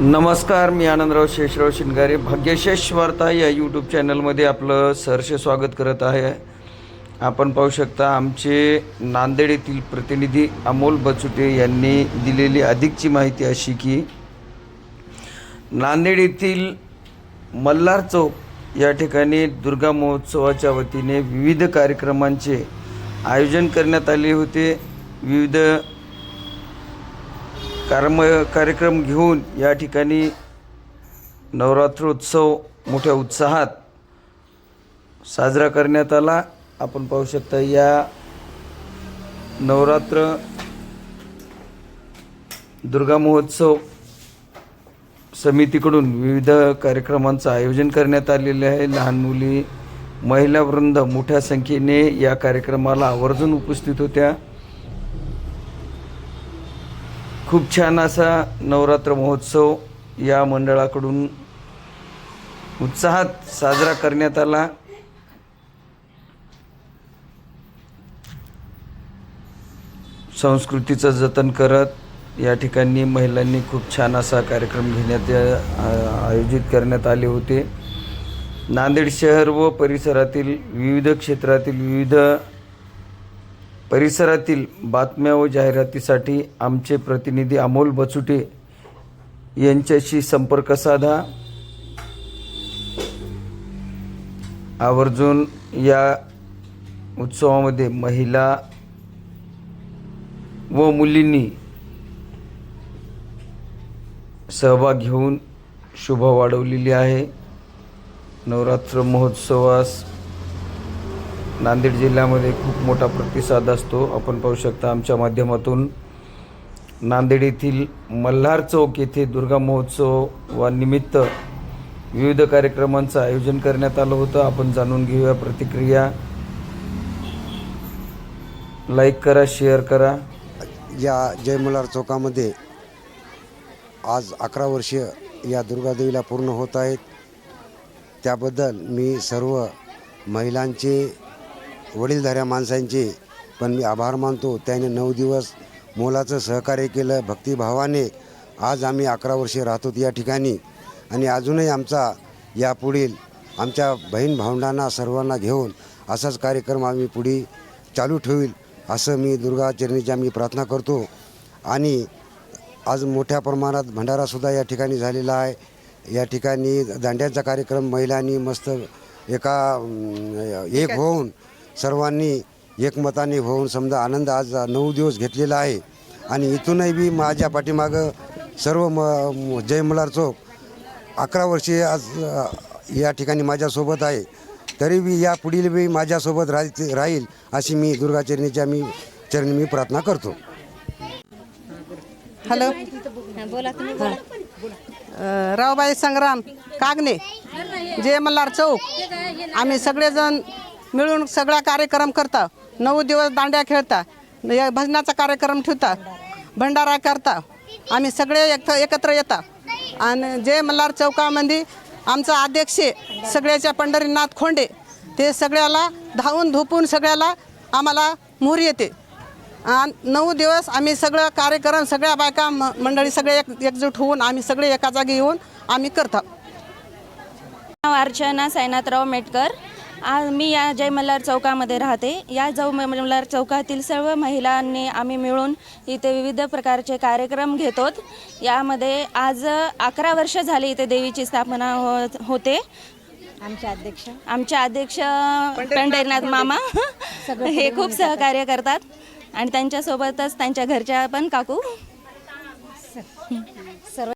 नमस्कार मी आनंदराव शेषराव शिंगारे. भाग्यशेष वार्ता या यूट्यूब चॅनलमध्ये आपलं सहर्ष स्वागत करत आहे. आपण पाहू शकता आमचे नांदेड येथील प्रतिनिधी अमोल बचुटे यांनी दिलेली अधिकची माहिती अशी की नांदेड येथील मल्हार चौक या ठिकाणी दुर्गा महोत्सवाच्या वतीने विविध कार्यक्रमांचे आयोजन करण्यात आले होते. विविध कार्यम कार्यक्रम घेऊन या ठिकाणी नवरात्रोत्सव मोठ्या उत्साहात साजरा करण्यात आला. आपण पाहू शकता या नवरात्र दुर्गा महोत्सव समितीकडून विविध कार्यक्रमांचं आयोजन करण्यात आलेले आहे. लहान मुली महिला वृंद मोठ्या संख्येने या कार्यक्रमाला आवर्जून उपस्थित होत्या. खूप छान असा नवरात्र महोत्सव या मंडळाकडून उत्साहात साजरा करण्यात आला. संस्कृतीचं जतन करत या ठिकाणी महिलांनी खूप छान असा कार्यक्रम घेण्यात आ- आयोजित करण्यात आले होते. नांदेड शहर व परिसरातील विविध क्षेत्रातील विविध परिसरातील बातम्या व जाहिरातीसाठी आमचे प्रतिनिधी अमोल बचुटे यांच्याशी संपर्क साधा. आवर्जून या उत्सवामध्ये महिला व मुलींनी सहभाग घेऊन शोभा वाढवलेली आहे. नवरात्र महोत्सवास नांदेड जिल्ह्यामध्ये खूप मोठा प्रतिसाद असतो. आपण पाहू शकता आमच्या माध्यमातून नांदेड येथील मल्हार चौक येथे दुर्गा महोत्सवानिमित्त विविध कार्यक्रमांचं आयोजन करण्यात आलं होतं. आपण जाणून घेऊया प्रतिक्रिया. लाईक करा शेअर करा. या जय मल्हार चौकामध्ये आज अकरा वर्ष या दुर्गादेवीला पूर्ण होत आहेत. त्याबद्दल मी सर्व महिलांचे वडीलधाऱ्या माणसांचे पण मी आभार मानतो. त्याने नऊ दिवस मोलाचं सहकार्य केलं. भक्तिभावाने आज आम्ही अकरा वर्षे राहतो या ठिकाणी. आणि अजूनही आमचा यापुढील आमच्या बहीण भावंडांना सर्वांना घेऊन असाच कार्यक्रम आम्ही पुढे चालू ठेवील असं मी दुर्गाचरणीची आम्ही प्रार्थना करतो. आणि आज मोठ्या प्रमाणात भंडारासुद्धा या ठिकाणी झालेला आहे. या ठिकाणी दांड्यांचा कार्यक्रम महिलांनी मस्त एका एक होऊन सर्वांनी एकमताने होऊन समजा आनंद आज नऊ दिवस घेतलेला आहे. आणि इथूनही बी माझ्या पाठीमागं सर्व म जय मल्हार चौक अकरा वर्षे आज या ठिकाणी माझ्यासोबत आहे. तरी बी या पुढील बी माझ्यासोबत राह राहील अशी मी दुर्गा चरणीच्या मी चरणी मी प्रार्थना करतो. हॅलो. बोला तुम्ही बोला. अ, रावबाई संग्राम कागणे जे मल्हार चौक. आम्ही सगळेजण मिळून सगळा कार्यक्रम करता. नऊ दिवस दांड्या खेळता. भजनाचा कार्यक्रम ठेवता. भंडारा करता. आम्ही सगळे एक एकत्र येता. आणि जे मल्हार चौकामध्ये आमचा अध्यक्ष आहे, सगळ्याच्या पंढरीनाथ खोंडे ते सगळ्याला धावून धुपून सगळ्याला आम्हाला मोहरी येते. आणि नऊ दिवस आम्ही सगळं कार्यक्रम सगळ्या बायका म- मंडळी सगळे एक एकजूट होऊन आम्ही सगळे एका जागी येऊन आम्ही करतो. नाव अर्चना साईनाथराव मेटकर. आज मी या जय मल्हार चौकामध्ये राहते. या जौ मल्हार चौकातील सर्व महिलांनी आम्ही मिळून इथे विविध प्रकारचे कार्यक्रम घेतोत. यामध्ये आज अकरा वर्ष झाली इथे देवीची स्थापना हो- होते. आमचे अध्यक्ष. आमचे अध्यक्ष पंढरीनाथ मामा. हे खूप सहकार्य करतात. आणि त्यांच्यासोबतच त्यांच्या घरच्या पण काकू.